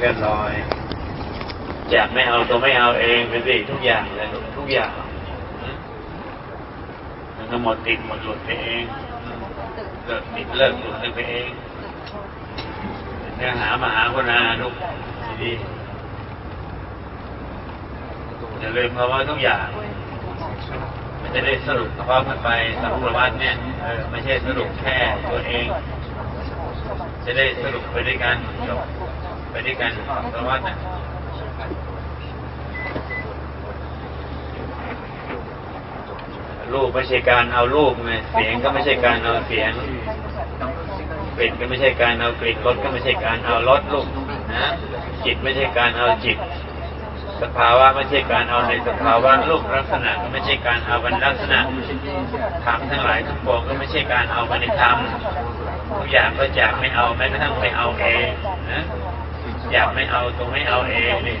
เรียบร้อยจากไม่เอาตัวไม่เอาเองเป็นสิทุกอย่างเลยทุกอย่างมันก็หมดติดหมดหลุดไปเองเลิกติดเลิกหลุดไปเองเนื้อหามหาคุณาลูกดีอย่าลืมเพราะว่าทุกอย่างมันจะได้สรุปเพร้อมกันไปสังสารวัตเนี่ยไม่ใช่สรุปแค่ตัวเอง จะได้สรุปไปด้วยกันจบ ไปด้วยกันสังสารวัตรนะรูปไม่ใช่การเอารูปไงเสียงก็ไม่ใช่การเอาเสียงกลิ่นก็ไม่ใช่การเอากลิ่นรสก็ไม่ใช่การเอารสลูกนะจิตไม่ใช่การเอาจิต สภาวะไม่ใช่การเอาในสภาวะรูปลักษณะก็ไม่ใช่การเอาเป็นลักษณะธรรมทั้งหลายทั้งปวงก็ไม่ใช่การเอาไปในธรรมทุกอย่างก็อยากไม่เอาแม้กระทั่งไม่เอาเองนะ อยากไม่เอาตรงไม่เอาเองนี่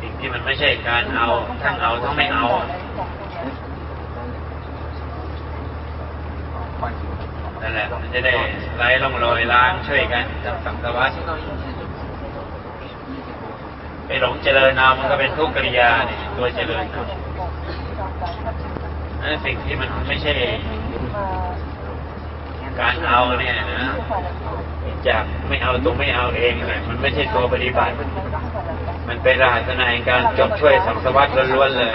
สิ่งที่มันไม่ใช่การเอาทั้งเอาทั้งไม่เอานั่นแหละมันจะได้ไล่ล่องลอยล้างช่วยกันทำสังสารวัตไปหลงเจริญเอามันก็เป็นทุกขกริยาเนี่ยตัวเจริญเอานั่นสิ่งที่มันไม่ใช่ การเอาเนี่ยนะจากไม่เอาตรงไม่เอาเองเนี่ยมันไม่ใช่ตัวปฏิบัติ มันเป็นรหัสนาแห่งการจบช่วยสังสวัตรล้วนๆเลย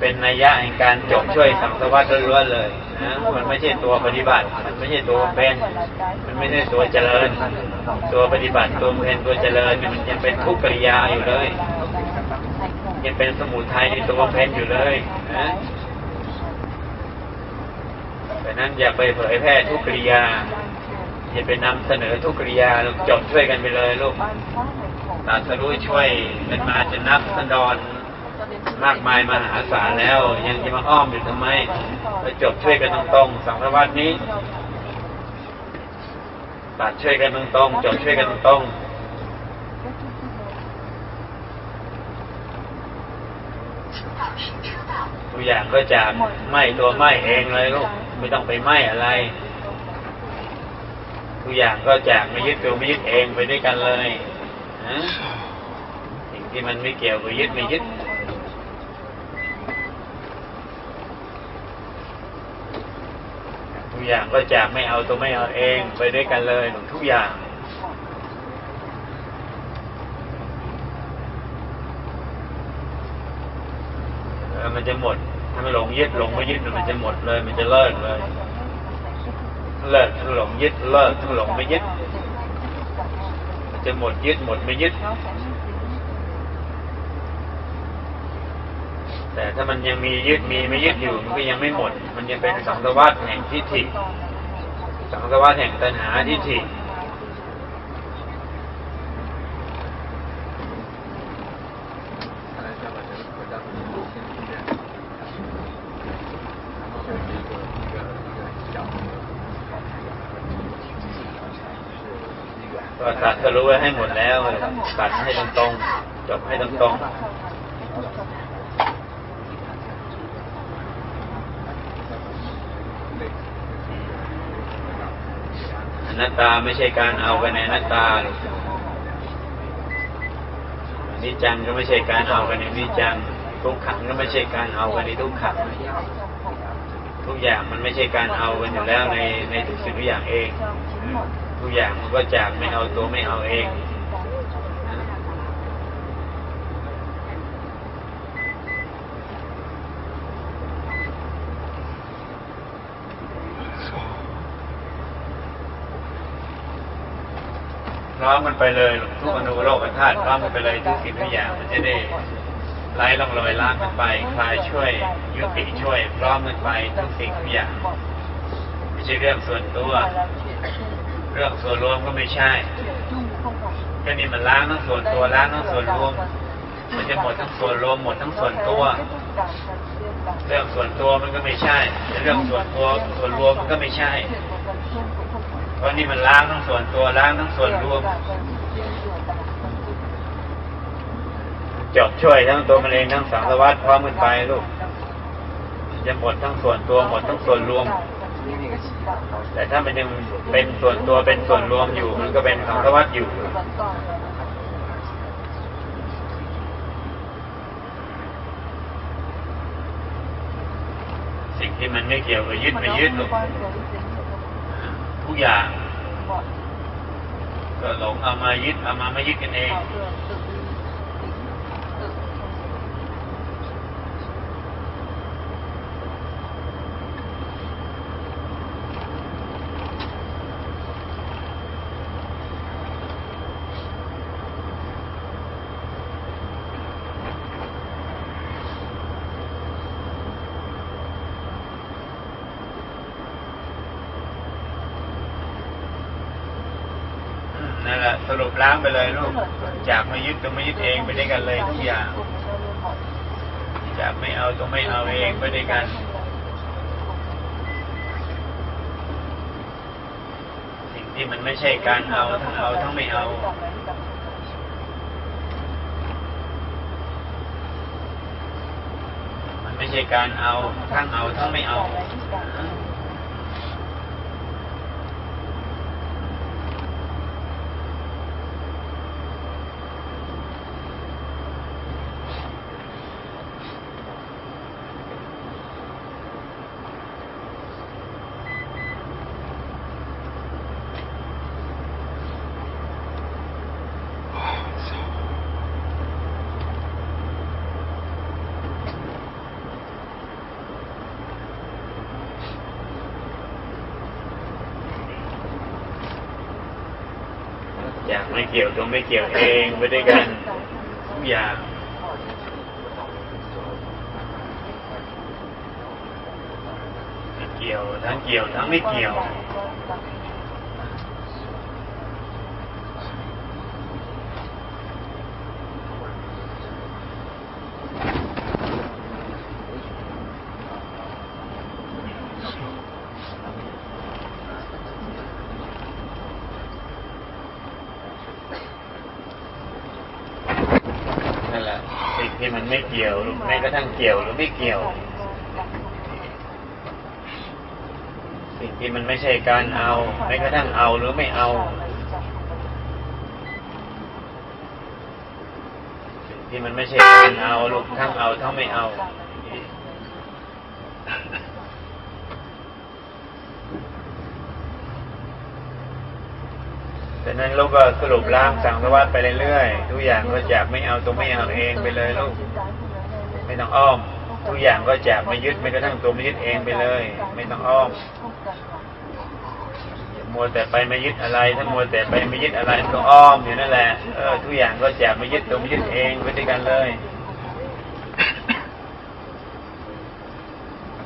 เป็นนัยยะแห่งการจบช่วยสังสวัตรล้วนๆเลยนะมันไม่ใช่ตัวปฏิบัติ มันไม่ใช่ตัวเป็น มันไม่ใช่ตัวเจริญ ตัวปฏิบัติตัวเป็นตัวเจริญมันยังเป็นทุกขกริยาอยู่เลย ยังเป็นสมุทัยในตัวเพนอยู่เลยนะังนั้นอย่าไปเผยแพร่ทุกขกริยา อย่าไปนำเสนอทุกขกริยาลูกจบช่วยกันไปเลยลูกตรัดสรู้ช่วยเป็นมาจะนับสันดอนมากมายมหาศาลแล้ว ยังจะมาอ้อมอยู่ทำไมไปจบช่วยกันตรงๆสังสารวัตนี้ตัดช่วยกันตรงๆจบช่วยกันตรงๆตัวอย่างก็จากไหม้ตัวไหม้เองเลยลูก ไม่ต้องไปไหม้อะไรตัวอย่างก็จากไม่ยึดตัวไม่ยึดเองไปด้วยกันเลยนะสิ่งที่มันไม่เกี่ยวกับยึดไม่ยึดทุกอย่างก็จากไม่เอาตัวไม่เอาเองไปด้วยกันเลยหนูทุกอย่างมันจะหมด มันหลงยึดหลงไม่ยึดมันจะหมดเลย มันจะเลิกเลยเลิกทั้งหลงยึดเลิกทั้งหลงไม่ยึด มันจะหมดยึดหมดไม่ยึด แต่ถ้ามันยังมียึดมีไม่ยึดอยู่มันก็ยังไม่หมด มันยังเป็นสังสารวัฏแห่งทิฏฐิสังสารวัฏแห่งตัณหาทิฏฐิ ก็ตัดก็ รู้ไว้ให้หมดแล้วตัดให้ตรงๆจบให้ตรงๆอนัตตาไม่ใช่การเอาไปในอนัตตาหรอนิจจังก็ไม่ใช่การเอาไปในนิจจังทุกขังก็ไม่ใช่การเอาไปในทุกขังทุกอย่างมันไม่ใช่การเอากันอยู่แล้วในในทุกสิ่งทุกอย่างเอง ทุกอย่างมันก็จากไม่เอาตัวไม่เอาเองพร้อมมันไปเลยทุกอนุโลกธาตุพร้อมมันไปเลยทุกสิ่งทุกอย่างมันจะได้ไล่ล่องลอยล้างมันไปคลายช่วยยุติช่วยพร้อมมันไปทุกสิ่งทุกอย่างไม่ใช่เรื่องส่วนตัว เรื่องส่วนรวมก็ไม่ใช่แค่นี้มันล้างทั้งส่วนตัวล้างทั้งส่วนรวม มันจะหมดทั้งส่วนรวมหมดทั้งส่วนตัว เรื่องส่วนตัวมันก็ไม่ใช่ เรื่องส่วนตัวส่วนรวมมันก็ไม่ใช่ เพราะนี่มันล้างทั้งส่วนตัวล้างทั้งส่วนรวมจบช่วยทั้งตัวมันเองทั้งสังสารวัฏพร้อมกันไปลูกจะหมดทั้งส่วนตัวหมดทั้งส่วนรวม แต่ถ้ามันยังเป็นส่วนตัวเป็นส่วนรวมอยู่ มันก็เป็นสังสารวัฏอยู่สิ่งที่มันไม่เกี่ยวกับยึดไม่ยึดหรอกทุกอย่าง ก็หลงเอามายึดเอามาไม่ยึดกันเอง อืมนั่นแห ล้างไปเลยลูก จากไม่ยึดตัวไม่ยึดเองไปด้วยกันเลยทุกอย่างจากไม่เอาตัวไม่เอาเองไปด้วยกันสิ่งที่มันไม่ใช่การเอาทั้งเอาทั้งไม่เอา มันไม่ใช่การเอาทั้งเอาทั้งไม่เอา ไม่เกี่ยวตัวไม่เกี่ยวเองไปด้วยกันทุกอย่างเกี่ยวทั้งเกี่ยวทั้งไม่เกี่ยว นั่นแหละสิ่งที่มันไม่เกี่ยวแม้กระทั่ง เกี่ยวหรือไม่เกี่ยว สิ่งที่มันไม่ใช่การเอาแม้กระทั่งเอาหรือไม่เอา สิ่งที่มันไม่ใช่การเอาลูกทั้งเอาทั้งไม่เอาดังนั้นลูกก็สรุปล้างสังสวัฏไปเรื่อยๆทุกอย่างก็จากไม่เอาตัวไม่เอาเองไปเลยลูก ไม่ต้องอ้อม ทุกอย่างก็จากไม่ยึดไม่กระทั่งตัวไม่ยึดเองไปเลย ไม่ต้องอ้อมมัวแต่ไปไม่ยึดอะไร ถ้ามัวแต่ไปไม่ยึดอะไรก็อ้อมอยู่นั่นแหละเออทุกอย่างก็จากไม่ยึดตัวไม่ยึดเองไปด้วยกันเลย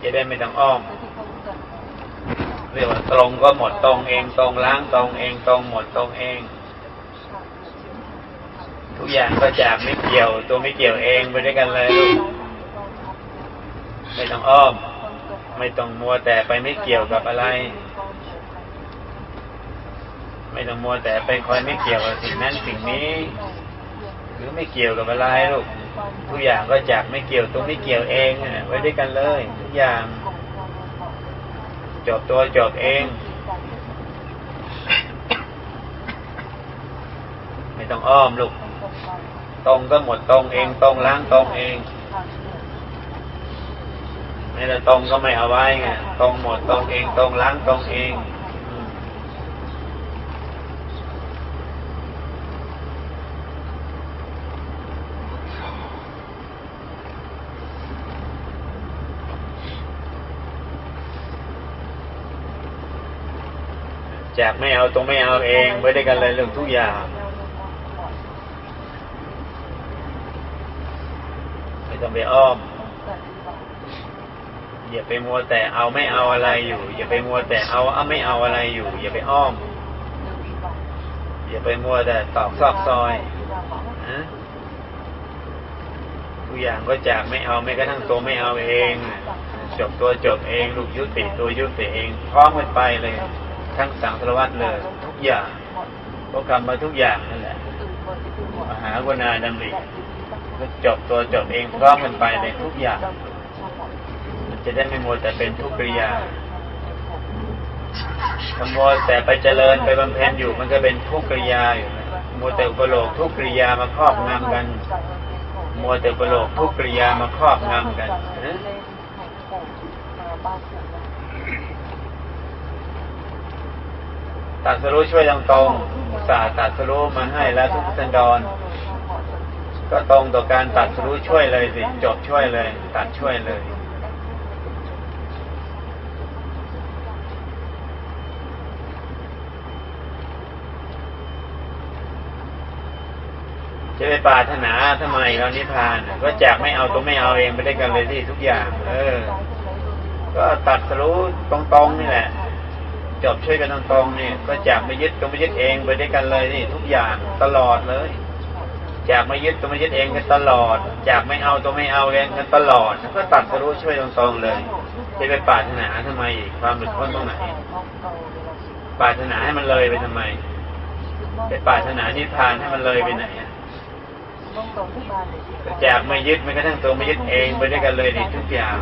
จะได้ไม่ต้องอ้อมเรียกว่าตรงก็หมดตรงเองตรงล้างตรงเองตรงหมดตรงเอง อย่างก็จากไม่เกี่ยว ตัวไม่เกี่ยวเองไปด้วยกันเลยลูกไม่ต้องอ้อม ไม่ต้องมัวแต่ไปไม่เกี่ยวกับอะไร ไม่ต้องมัวแต่ไปคอยไม่เกี่ยวกับสิ่งนั้นสิ่งนี้ หรือไม่เกี่ยวกับอะไรลูกทุกอย่างก็จากไม่เกี่ยวตัวไม่เกี่ยวเองน่ะไว้ด้วยกันเลย ทุกอย่างจบตัวจบเอง ไม่ต้องอ้อมลูก ตรงก็หมดตรงเองตรงล้างตรงเองไม่แต่ตรงก็ไม่เอาไว้ไงตรงหมดตรงเองตรงล้างตรงเองอืมจากไม่เอาตรงไม่เอาเองไว้ด้วยกันเลยเรื่องทุกอย่าง ไม่ ต้องไปอ้อม อย่าไปมัวแต่เอาไม่เอาอะไรอยู่ อย่าไปมัวแต่เอาเอาไม่เอาอะไรอยู่ อย่าไปอ้อม อย่าไปมัวแต่ตอกซอกซอยนะทุกอย่างก็จากไม่เอาไม่กระทั่งตัวไม่เอาเอง จบตัวจบเองลูกยุติตัวยุติเองพร้อมกันไปเลย ทั้งสังสารวัตรเลย ทุกอย่างก็กรรมมาทุกอย่างนั่นแหละมหากรุณาดำริ จบตัวจบเองพร้อมกันไปเลยทุกอย่าง มันจะได้ไม่มัวแต่เป็นทุกข์กริยาถ้ามัวแต่ไปเจริญไปบำเพ็ญอยู่มันก็เป็นทุกขกริยาอยู่นะมัวแต่อุปโลกทุกขกริยามาครอบงำกัน มัวแต่อุปโลกทุกขกริยามาครอบงำกันตัดสรู้ช่วยตรงตรงๆอุตส่าห์ตัดสรู้มาให้แล้วทุกสันดร ก็ตรงต่อการตัดสรู้ช่วยเลยสิจบช่วยเลย ตัดช่วยเลย จะไปปรารถนาทำไมเรานิพพาน ก็จากไม่เอาตัวไม่เอาเองไปได้กันเลยที่ทุกอย่าง เออ ก็ตัดสรู้ตรงๆนี่แหละจบช่วยกันตรงๆนี่ก็จากไม่ยึดก็ไม่ยึดเองไปได้วยกันเลยนี่ทุกอย่างตลอดเลย จากไม่ยึดตัวไม่ยึดเองกันตลอดจากไม่เอาตัวไม่เอาเองกันตลอดก็ตัดสรู้ช่วยตรงๆเลยจะไปปรารถนาทำไมความหลุดพ้นตรงไหนปรารถนาให้มันเลยไปทำไมไปปรารถนานิพพานให้มันเลยไปไหนอะก็จากไม่ยึดไม่กระทั่งตัวไม่ยึดเองไปด้วยกันเลยนี่ทุกอย่าง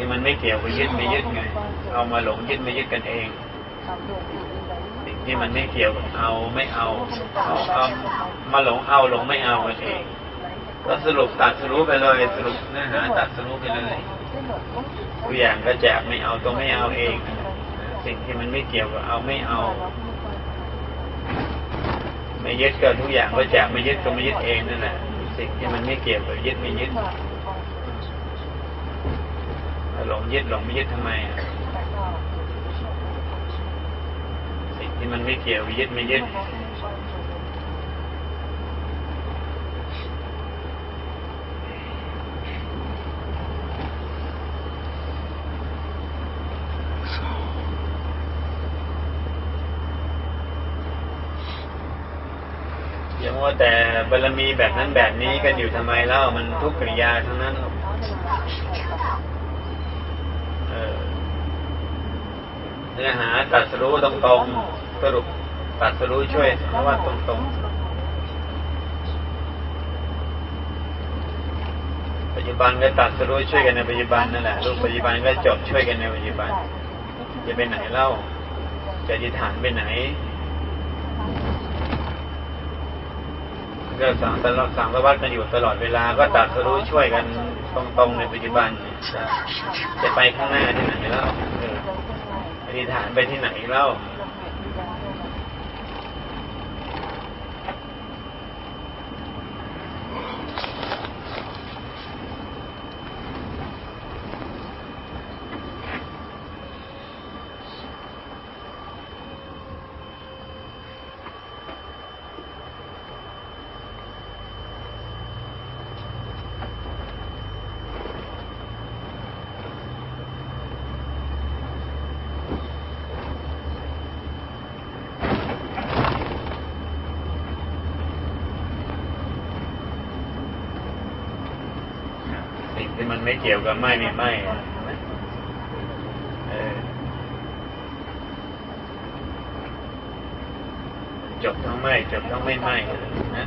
ที่มันไม่ เกี่ยวกับยึดไม่ยึดไงเอามาหลงยึดไม่ยึดกันเองสิ่งที่มันไม่เกี่ยวกับเอาไม่เอาเอาเอามาหลงเอาหลงไม่เอากันเองก็สรุปตัดสรุปไปเลย สรุปเนื้อหาตัดสรุปไปเลยตัวอย่างก็แจกไม่เอาตัวไม่เอาเอง สิ่งที่มันไม่เกี่ยวกับเอาไม่เอา ไม่ยึดก็ทุกอย่างก็แจกไม่ยึดก็ไม่ยึดเองนั่นแหละสิ่งที่มันไม่เกี่ยวกับยึดไม่ยึด หลงยึดหลงไม่ยึดทำไมสิ่งที่มันไม่เกี่ยวยึดไม่ยึดย่ามัวแต่บารมีแบบนั้นแบบนี้กันอยู่ทำไมเล่ามันทุกกิริยาทั้งนั้น เออเนื้อหาตัดสรู้ตรงๆ สรุปตัดสรู้ช่วยเพราะว่าตรงๆ ปัจจุบันก็ตัดสรู้ช่วยกันในปัจจุบันนั่นแหละลูกปัจจุบันก็จบช่วยกันในปัจจุบัน จะไปไหนเล่า จะอธิฐานไปไหนก็สั่งตลอดสั่งสวัสดิ์กันอยู่ตลอดเวลาก็ตัดสรู้ช่วยกันตรงๆในปัจจุบันจะไปข้างหน้าที่ไหนแล้ว ธิษฐานไปที่ไหนเล่า ไม่เกี่ยวกับไม่ไม่ไม่จบทั้งไม่จบทั้งไม่ไม่นะ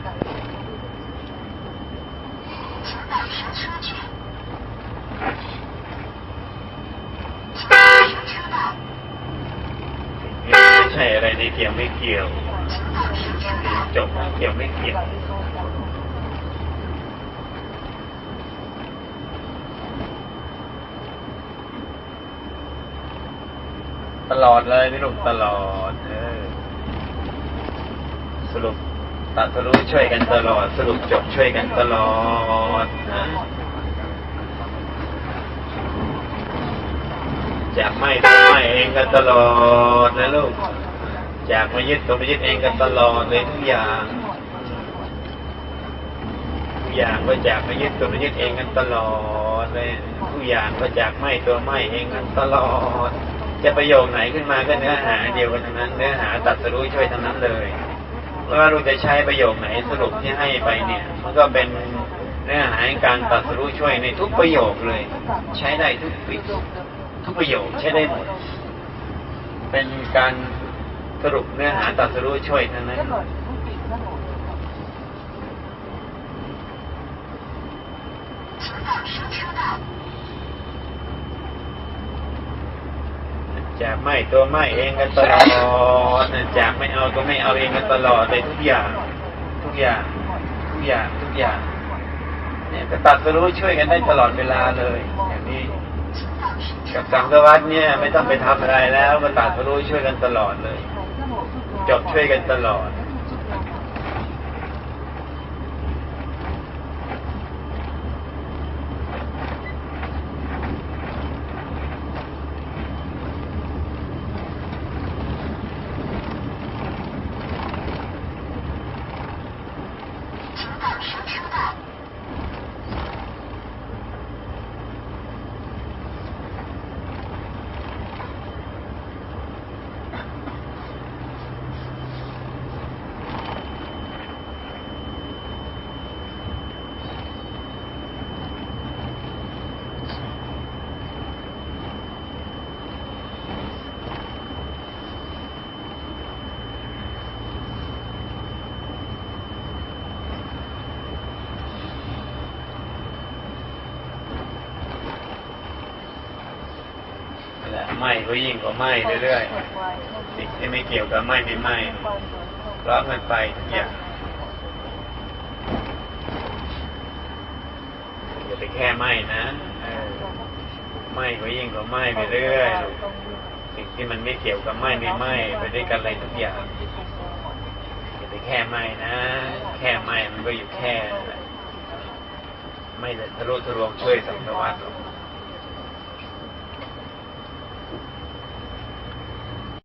ไม่ใช่อะไรในเกี่ยวไม่เกี่ยว จบเกี่ยวไม่เกี่ยว ตลอดเลยนี่ลูกตลอดเออสรุปตัดสรุปช่วยกันตลอด สรุปจบช่วยกันตลอดนะจากไม่ตัวไม่เองกันตลอดนะลูกจากไม่ยึดตัวไม่ยึดเองกันตลอดเลยทุกอย่างทุกอย่างก็จากไม่ยึดตัวไม่ยึดเองกันตลอดเลยทุกอย่างก็จากไม่ตัวไม่เองกันตลอด จะประโยคไหนขึ้นมาก็เนื้อหาเดียวกันทั้งนั้น เนื้อหาตัดสรู้ช่วยทั้งนั้นเลยว่าเราจะใช้ประโยคไหนสรุปที่ให้ไปเนี่ย มันก็เป็นเนื้อหาการตัดสรู้ช่วยในทุกประโยคเลย ใช้ได้ทุกปิทุกประโยคใช้ได้หมด เป็นการสรุปเนื้อหาตรัสรู้ช่วยทั้งนั้น จากไม่ตัวไม่เองกันตลอดจากไม่เอาตัวไม่เอาเองกันตลอดเลยทุกอย่าง ทุกอย่าง ทุกอย่างทุกอย่าง เนี่ยจะตัดสรู้ช่วยกันได้ตลอดเวลาเลย อย่างนี้กับสังสวัดเนี่ย ไม่ต้องไปทำอะไรแล้วมาตัดสรู้ช่วยกันตลอดเลย จบช่วยกันตลอด ก็ยิ่งกว่าไหม้เรื่อยๆสิ่งที่ไม่เกี่ยวกับไหม้ไม่ไหม้เพราะมันไปทุกอย่างอย่าไปแค่ไหม้นะไหม้ก็ยิ่งกว่าไหม้ไปเรื่อยสิ่งที่มันไม่เกี่ยวกับไหม้ไม่ไหม้ไปด้วยกันอะไรทุกอย่างอย่าไปแค่ไหม้นะ แค่ไหม้มันก็อยู่แค่นั่นแหละไม่ได้ทะลุทะลวงช่วยสังสาวัตรหรอก